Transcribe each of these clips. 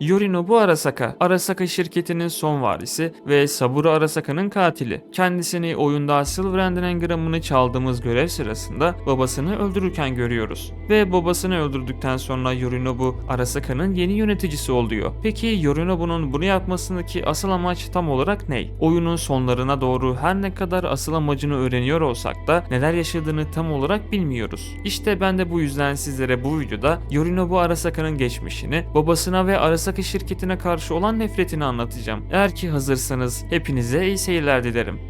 Yorinobu Arasaka, Arasaka şirketinin son varisi ve Saburo Arasaka'nın katili. Kendisini oyunda Silver End'in engramını çaldığımız görev sırasında babasını öldürürken görüyoruz. Ve babasını öldürdükten sonra Yorinobu Arasaka'nın yeni yöneticisi oluyor. Peki Yorinobu'nun bunu yapmasındaki asıl amaç tam olarak ne? Oyunun sonlarına doğru her ne kadar asıl amacını öğreniyor olsak da neler yaşadığını tam olarak bilmiyoruz. İşte ben de bu yüzden sizlere bu videoda Yorinobu Arasaka'nın geçmişini, babasına ve Arasaka şirketine karşı olan nefretini anlatacağım. Eğer ki hazırsanız hepinize iyi seyirler dilerim.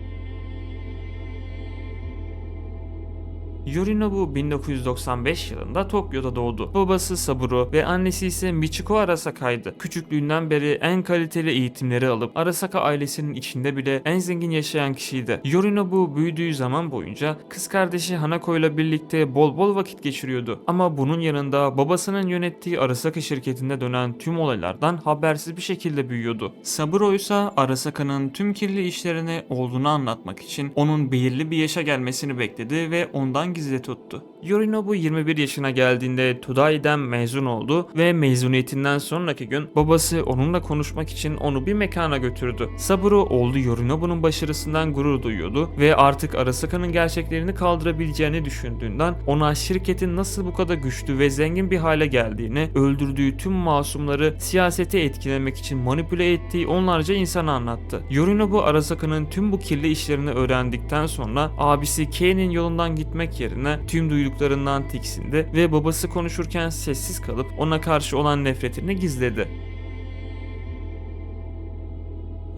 Yorinobu 1995 yılında Tokyo'da doğdu. Babası Saburo ve annesi ise Michiko Arasaka'ydı. Küçüklüğünden beri en kaliteli eğitimleri alıp Arasaka ailesinin içinde bile en zengin yaşayan kişiydi. Yorinobu büyüdüğü zaman boyunca kız kardeşi Hanako ile birlikte bol bol vakit geçiriyordu. Ama bunun yanında babasının yönettiği Arasaka şirketinde dönen tüm olaylardan habersiz bir şekilde büyüyordu. Saburo ise Arasaka'nın tüm kirli işlerine olduğunu anlatmak için onun belirli bir yaşa gelmesini bekledi ve ondan gizli tuttu. Yorinobu 21 yaşına geldiğinde Todai'den mezun oldu ve mezuniyetinden sonraki gün babası onunla konuşmak için onu bir mekana götürdü. Saburo oğlu Yorinobu'nun başarısından gurur duyuyordu ve artık Arasaka'nın gerçeklerini kaldırabileceğini düşündüğünden ona şirketin nasıl bu kadar güçlü ve zengin bir hale geldiğini, öldürdüğü tüm masumları siyasete etkilemek için manipüle ettiği onlarca insana anlattı. Yorinobu Arasaka'nın tüm bu kirli işlerini öğrendikten sonra abisi Kei'nin yolundan gitmek yerine tüm duyduklarından tiksindi ve babası konuşurken sessiz kalıp ona karşı olan nefretini gizledi.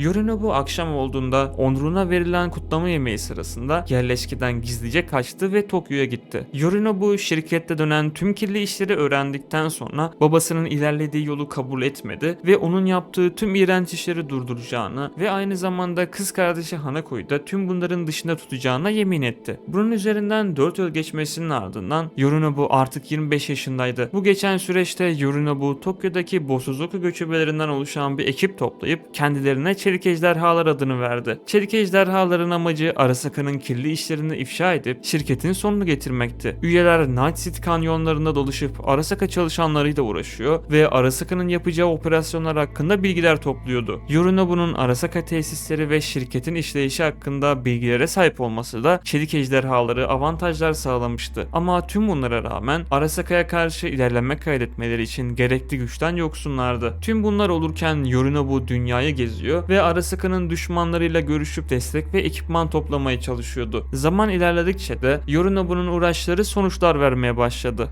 Yorinobu akşam olduğunda onuruna verilen kutlama yemeği sırasında yerleşkeden gizlice kaçtı ve Tokyo'ya gitti. Yorinobu şirkette dönen tüm kirli işleri öğrendikten sonra babasının ilerlediği yolu kabul etmedi ve onun yaptığı tüm iğrenç işleri durduracağını ve aynı zamanda kız kardeşi Hanako'yu da tüm bunların dışında tutacağına yemin etti. Bunun üzerinden 4 yıl geçmesinin ardından Yorinobu artık 25 yaşındaydı. Bu geçen süreçte Yorinobu Tokyo'daki Bosozoku göçebelerinden oluşan bir ekip toplayıp kendilerine Çelik Ejderhalar adını verdi. Çelik Ejderhaların amacı Arasaka'nın kirli işlerini ifşa edip şirketin sonunu getirmekti. Üyeler Night City kanyonlarında dolaşıp Arasaka çalışanlarıyla uğraşıyor ve Arasaka'nın yapacağı operasyonlar hakkında bilgiler topluyordu. Yorinobu'nun Arasaka tesisleri ve şirketin işleyişi hakkında bilgilere sahip olması da Çelik Ejderhaları avantajlar sağlamıştı. Ama tüm bunlara rağmen Arasaka'ya karşı ilerleme kaydetmeleri için gerekli güçten yoksunlardı. Tüm bunlar olurken Yorinobu dünyayı geziyor ve Arasaka'nın düşmanlarıyla görüşüp destek ve ekipman toplamaya çalışıyordu. Zaman ilerledikçe de Yorinobu'nun uğraşları sonuçlar vermeye başladı.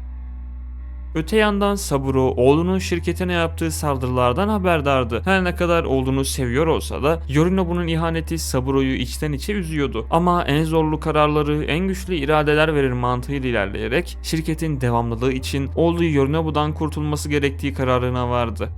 Öte yandan Saburo oğlunun şirketine yaptığı saldırılardan haberdardı. Her ne kadar oğlunu seviyor olsa da Yorinobu'nun ihaneti Saburo'yu içten içe üzüyordu. Ama en zorlu kararları en güçlü iradeler verir mantığıyla ilerleyerek şirketin devamlılığı için oğlu Yorinobu'dan kurtulması gerektiği kararına vardı.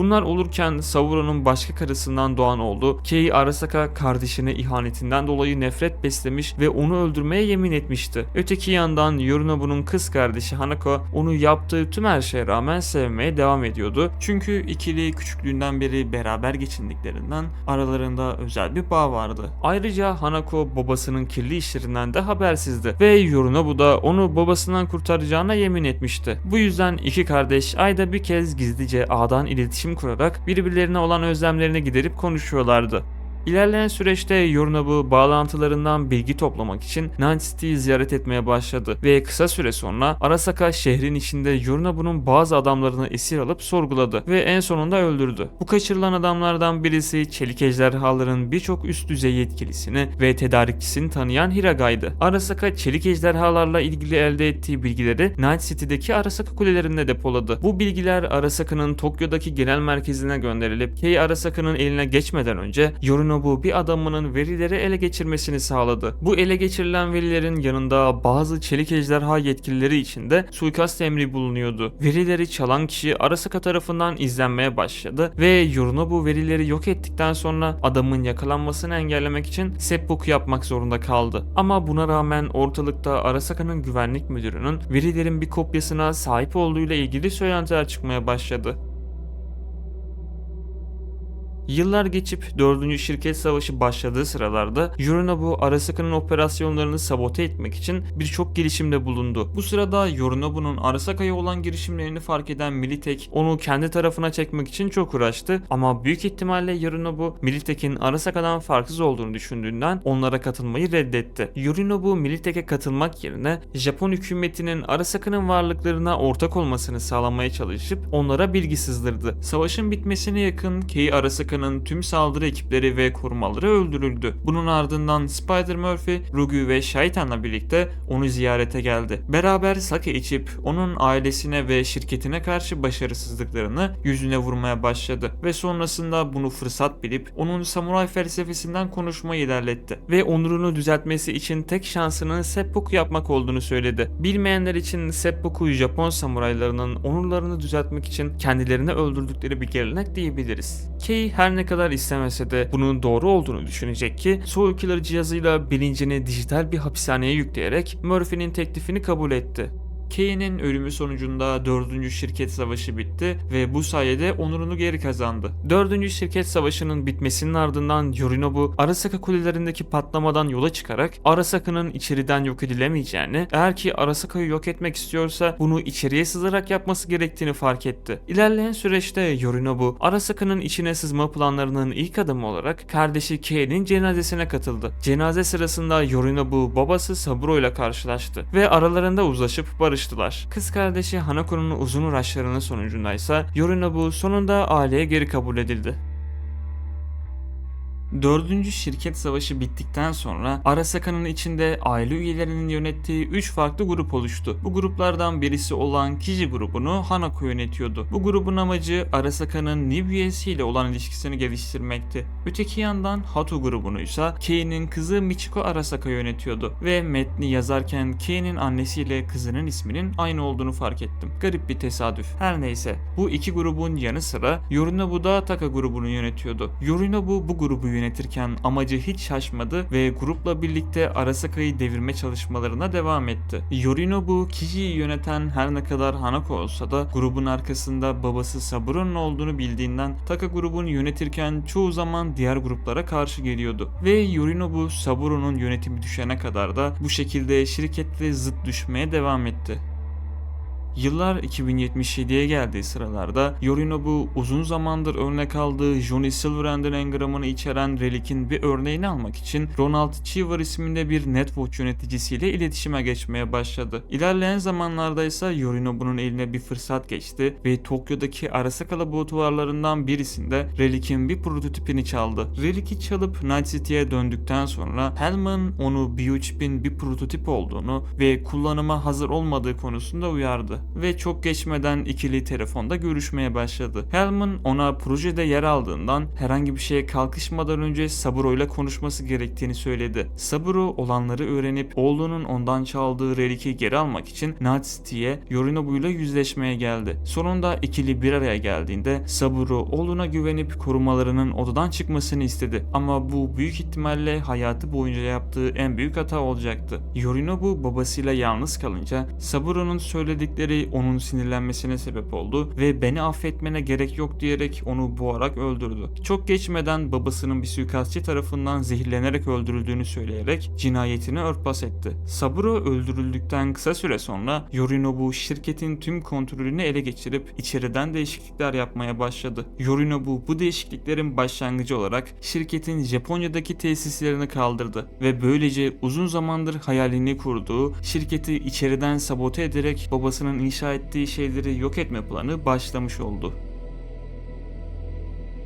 Bunlar olurken Saburo'nun başka karısından doğan oğlu Kei Arasaka kardeşine ihanetinden dolayı nefret beslemiş ve onu öldürmeye yemin etmişti. Öteki yandan Yorinobu'nun kız kardeşi Hanako onu yaptığı tüm her şeye rağmen sevmeye devam ediyordu. Çünkü ikili küçüklüğünden beri beraber geçindiklerinden aralarında özel bir bağ vardı. Ayrıca Hanako babasının kirli işlerinden de habersizdi ve Yorinobu da onu babasından kurtaracağına yemin etmişti. Bu yüzden iki kardeş ayda bir kez gizlice ağdan iletişim kurarak birbirlerine olan özlemlerini giderip konuşuyorlardı. İlerleyen süreçte Yorinobu bağlantılarından bilgi toplamak için Night City'yi ziyaret etmeye başladı ve kısa süre sonra Arasaka şehrin içinde Yorinobu'nun bazı adamlarını esir alıp sorguladı ve en sonunda öldürdü. Bu kaçırılan adamlardan birisi Çelik Ejderhaların birçok üst düzey yetkilisini ve tedarikçisini tanıyan Hiraga'ydı. Arasaka Çelik Ejderhalarla ilgili elde ettiği bilgileri Night City'deki Arasaka kulelerinde depoladı. Bu bilgiler Arasaka'nın Tokyo'daki genel merkezine gönderilip Kei Arasaka'nın eline geçmeden önce Yorinobu bir adamının verileri ele geçirmesini sağladı. Bu ele geçirilen verilerin yanında bazı çelik ejderha yetkilileri için de suikast emri bulunuyordu. Verileri çalan kişi Arasaka tarafından izlenmeye başladı ve Yorinobu verileri yok ettikten sonra adamın yakalanmasını engellemek için seppuku yapmak zorunda kaldı. Ama buna rağmen ortalıkta Arasaka'nın güvenlik müdürünün verilerin bir kopyasına sahip olduğuyla ilgili söylentiler çıkmaya başladı. Yıllar geçip 4. Şirket Savaşı başladığı sıralarda Yorinobu Arasaka'nın operasyonlarını sabote etmek için birçok girişimde bulundu. Bu sırada Yorinobu'nun Arasaka'ya olan girişimlerini fark eden Militek onu kendi tarafına çekmek için çok uğraştı ama büyük ihtimalle Yorinobu Militek'in Arasaka'dan farksız olduğunu düşündüğünden onlara katılmayı reddetti. Yorinobu Militek'e katılmak yerine Japon hükümetinin Arasaka'nın varlıklarına ortak olmasını sağlamaya çalışıp onlara bilgi. Savaşın bitmesine yakın Kei Arasaka'nın tüm saldırı ekipleri ve korumaları öldürüldü. Bunun ardından Spider Murphy, Rugu ve Shaitan'la birlikte onu ziyarete geldi. Beraber sake içip onun ailesine ve şirketine karşı başarısızlıklarını yüzüne vurmaya başladı ve sonrasında bunu fırsat bilip onun samuray felsefesinden konuşmayı ilerletti ve onurunu düzeltmesi için tek şansının seppuku yapmak olduğunu söyledi. Bilmeyenler için seppuku Japon samuraylarının onurlarını düzeltmek için kendilerini öldürdükleri bir gelenek diyebiliriz. Kei her ne kadar istemese de bunun doğru olduğunu düşünecek ki Soul cihazıyla bilincini dijital bir hapishaneye yükleyerek Murphy'nin teklifini kabul etti. Kei'nin ölümü sonucunda 4. Şirket Savaşı bitti ve bu sayede onurunu geri kazandı. 4. Şirket Savaşı'nın bitmesinin ardından Yorinobu Arasaka kulelerindeki patlamadan yola çıkarak Arasaka'nın içeriden yok edilemeyeceğini, eğer ki Arasaka'yı yok etmek istiyorsa bunu içeriye sızarak yapması gerektiğini fark etti. İlerleyen süreçte Yorinobu Arasaka'nın içine sızma planlarının ilk adımı olarak kardeşi Kei'nin cenazesine katıldı. Cenaze sırasında Yorinobu babası Saburo ile karşılaştı ve aralarında uzlaşıp barıştılar. Kız kardeşi Hanako'nun uzun uğraşlarının sonucundaysa Yorinobu sonunda aileye geri kabul edildi. Dördüncü şirket savaşı bittikten sonra Arasaka'nın içinde aile üyelerinin yönettiği 3 farklı grup oluştu. Bu gruplardan birisi olan Kiji grubunu Hanako yönetiyordu. Bu grubun amacı Arasaka'nın Nib üyesiyle olan ilişkisini geliştirmekti. Öteki yandan Hatu grubunu ise Kei'nin kızı Michiko Arasaka yönetiyordu ve metni yazarken Kei'nin annesiyle kızının isminin aynı olduğunu fark ettim. Garip bir tesadüf. Her neyse bu iki grubun yanı sıra Yorinobu da Taka grubunu yönetiyordu. Yorinobu bu grubu yönetirken amacı hiç şaşmadı ve grupla birlikte Arasaka'yı devirme çalışmalarına devam etti. Yorinobu Kiji'yi yöneten her ne kadar Hanako olsa da grubun arkasında babası Saburo'nun olduğunu bildiğinden Taka grubunu yönetirken çoğu zaman diğer gruplara karşı geliyordu. Ve Yorinobu Saburo'nun yönetimi düşene kadar da bu şekilde şirketle zıt düşmeye devam etti. Yıllar 2077'ye geldiği sıralarda Yorinobu uzun zamandır örnek aldığı Johnny Silverhand'ın engramını içeren relikin bir örneğini almak için Ronald Cheever isminde bir Netwatch yöneticisiyle iletişime geçmeye başladı. İlerleyen zamanlarda ise Yorinobu'nun eline bir fırsat geçti ve Tokyo'daki Arasaka laboratuvarlarından birisinde relikin bir prototipini çaldı. Reliki çalıp Night City'ye döndükten sonra Hellman onu biochip'in bir prototip olduğunu ve kullanıma hazır olmadığı konusunda uyardı ve çok geçmeden ikili telefonda görüşmeye başladı. Hellman ona projede yer aldığından herhangi bir şeye kalkışmadan önce Saburo ile konuşması gerektiğini söyledi. Saburo olanları öğrenip oğlunun ondan çaldığı reliki geri almak için Natsi'ye Yorinobu ile yüzleşmeye geldi. Sonunda ikili bir araya geldiğinde Saburo oğluna güvenip korumalarının odadan çıkmasını istedi. Ama bu büyük ihtimalle hayatı boyunca yaptığı en büyük hata olacaktı. Yorinobu babasıyla yalnız kalınca Saburo'nun söyledikleri onun sinirlenmesine sebep oldu ve beni affetmene gerek yok diyerek onu boğarak öldürdü. Çok geçmeden babasının bir suikastçı tarafından zehirlenerek öldürüldüğünü söyleyerek cinayetini örtbas etti. Saburo öldürüldükten kısa süre sonra Yorinobu şirketin tüm kontrolünü ele geçirip içeriden değişiklikler yapmaya başladı. Yorinobu bu değişikliklerin başlangıcı olarak şirketin Japonya'daki tesislerini kaldırdı ve böylece uzun zamandır hayalini kurduğu şirketi içeriden sabote ederek babasının inşa ettiği şeyleri yok etme planı başlamış oldu.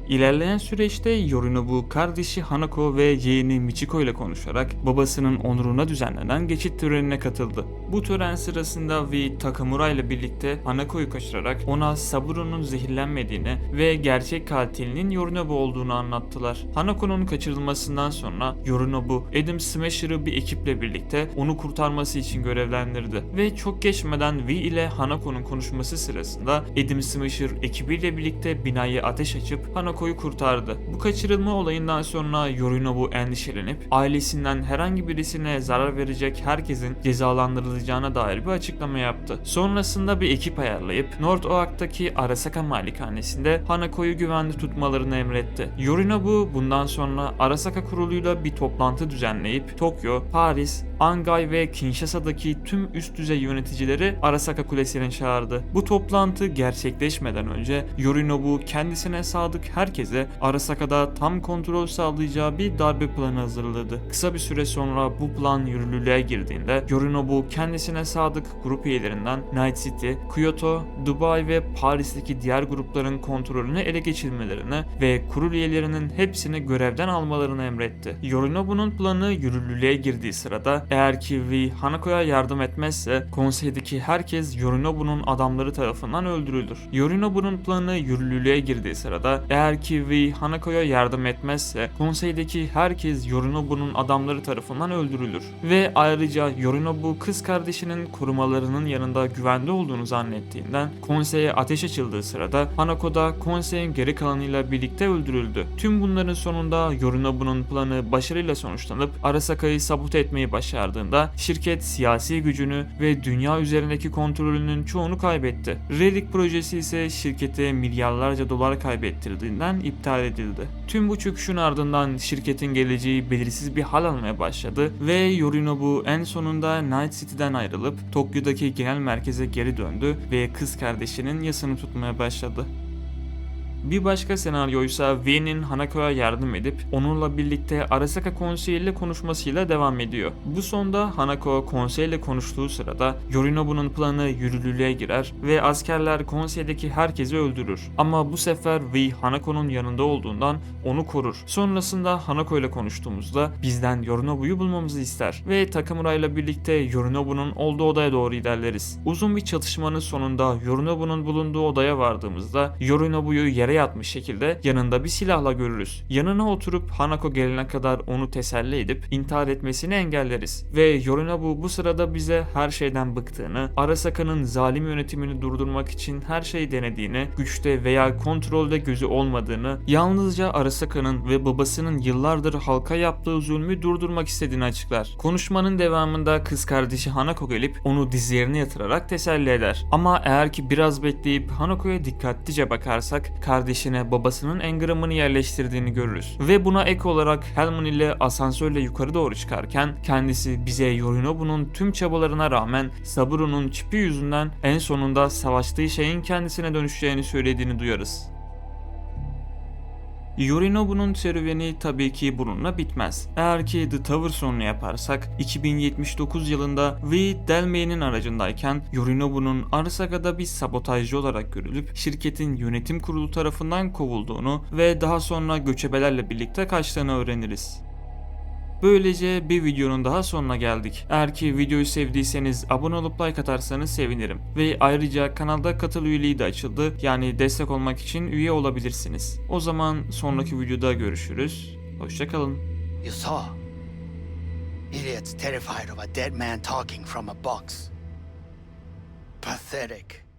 İlerleyen süreçte Yorinobu kardeşi Hanako ve yeğeni Michiko ile konuşarak babasının onuruna düzenlenen geçit törenine katıldı. Bu tören sırasında Vi Takamura ile birlikte Hanako'yu kaçırarak ona Saburo'nun zehirlenmediğini ve gerçek katilinin Yorinobu olduğunu anlattılar. Hanako'nun kaçırılmasından sonra Yorinobu Adam Smasher'ı bir ekiple birlikte onu kurtarması için görevlendirdi ve çok geçmeden Vi ile Hanako'nun konuşması sırasında Adam Smasher ekibiyle birlikte binayı ateş açıp Hanako'yu kurtardı. Bu kaçırılma olayından sonra Yorinobu endişelenip ailesinden herhangi birisine zarar verecek herkesin cezalandırılacağı kapatacağına dair bir açıklama yaptı. Sonrasında bir ekip ayarlayıp North Oak'taki Arasaka malikanesinde Hanako'yu güvende tutmalarını emretti. Yorinobu bundan sonra Arasaka kuruluyla bir toplantı düzenleyip Tokyo, Paris, Angay ve Kinshasa'daki tüm üst düzey yöneticileri Arasaka Kulesi'ne çağırdı. Bu toplantı gerçekleşmeden önce Yorinobu kendisine sadık herkese Arasaka'da tam kontrol sağlayacağı bir darbe planı hazırladı. Kısa bir süre sonra bu plan yürürlüğe girdiğinde Yorinobu kendisine sadık grup üyelerinden Night City, Kyoto, Dubai ve Paris'teki diğer grupların kontrolünü ele geçirmelerini ve kurul üyelerinin hepsini görevden almalarını emretti. Yorinobu'nun planı yürürlüğe girdiği sırada eğer ki V Hanako'ya yardım etmezse konseydeki herkes Yorinobu'nun adamları tarafından öldürülür. Yorinobu'nun planı yürürlüğe girdiği sırada eğer ki V Hanako'ya yardım etmezse konseydeki herkes Yorinobu'nun adamları tarafından öldürülür. Ve ayrıca Yorinobu kız kardeşinin korumalarının yanında güvende olduğunu zannettiğinden konseye ateş açıldığı sırada Hanako da konseyin geri kalanıyla birlikte öldürüldü. Tüm bunların sonunda Yorinobu'nun planı başarıyla sonuçlanıp Arasaka'yı sabote etmeyi başardığında şirket siyasi gücünü ve dünya üzerindeki kontrolünün çoğunu kaybetti. Relic projesi ise şirkete milyarlarca dolar kaybettirdiğinden iptal edildi. Tüm bu çöküşün ardından şirketin geleceği belirsiz bir hal almaya başladı ve Yorinobu en sonunda Night City'den ayrılıp Tokyo'daki genel merkeze geri döndü ve kız kardeşinin yasını tutmaya başladı. Bir başka senaryoysa V'nin Hanako'ya yardım edip onunla birlikte Arasaka Konseyi ile konuşmasıyla devam ediyor. Bu sonda Hanako konseyle konuştuğu sırada Yorinobu'nun planı yürürlüğe girer ve askerler konseydeki herkesi öldürür. Ama bu sefer V Hanako'nun yanında olduğundan onu korur. Sonrasında Hanako ile konuştuğumuzda bizden Yorinobu'yu bulmamızı ister ve Takamura ile birlikte Yorinobu'nun olduğu odaya doğru ilerleriz. Uzun bir çatışmanın sonunda Yorinobu'nun bulunduğu odaya vardığımızda Yorinobu'yu yere yatmış şekilde yanında bir silahla görürüz. Yanına oturup Hanako gelene kadar onu teselli edip intihar etmesini engelleriz. Ve Yorinobu bu sırada bize her şeyden bıktığını, Arasaka'nın zalim yönetimini durdurmak için her şeyi denediğini, güçte veya kontrolde gözü olmadığını, yalnızca Arasaka'nın ve babasının yıllardır halka yaptığı zulmü durdurmak istediğini açıklar. Konuşmanın devamında kız kardeşi Hanako gelip onu dizlerine yatırarak teselli eder. Ama eğer ki biraz bekleyip Hanako'ya dikkatlice bakarsak kardeşine babasının engramını yerleştirdiğini görürüz. Ve buna ek olarak Helmut ile asansörle yukarı doğru çıkarken kendisi bize Yorinobu'nun tüm çabalarına rağmen Saburo'nun çipi yüzünden en sonunda savaştığı şeyin kendisine dönüşeceğini söylediğini duyarız. Yorinobu'nun serüveni tabii ki bununla bitmez. Eğer ki The Tower sonunu yaparsak 2079 yılında V Delmay'nin aracındayken Yorinobu'nun Arasaka'da bir sabotajcı olarak görülüp şirketin yönetim kurulu tarafından kovulduğunu ve daha sonra göçebelerle birlikte kaçtığını öğreniriz. Böylece bir videonun daha sonuna geldik. Eğer ki videoyu sevdiyseniz abone olup like atarsanız sevinirim. Ve ayrıca kanalda katıl üyeliği de açıldı. Yani destek olmak için üye olabilirsiniz. O zaman sonraki videoda görüşürüz. Hoşçakalın. You saw. Idiots terrified of a dead man talking from a box. Pathetic.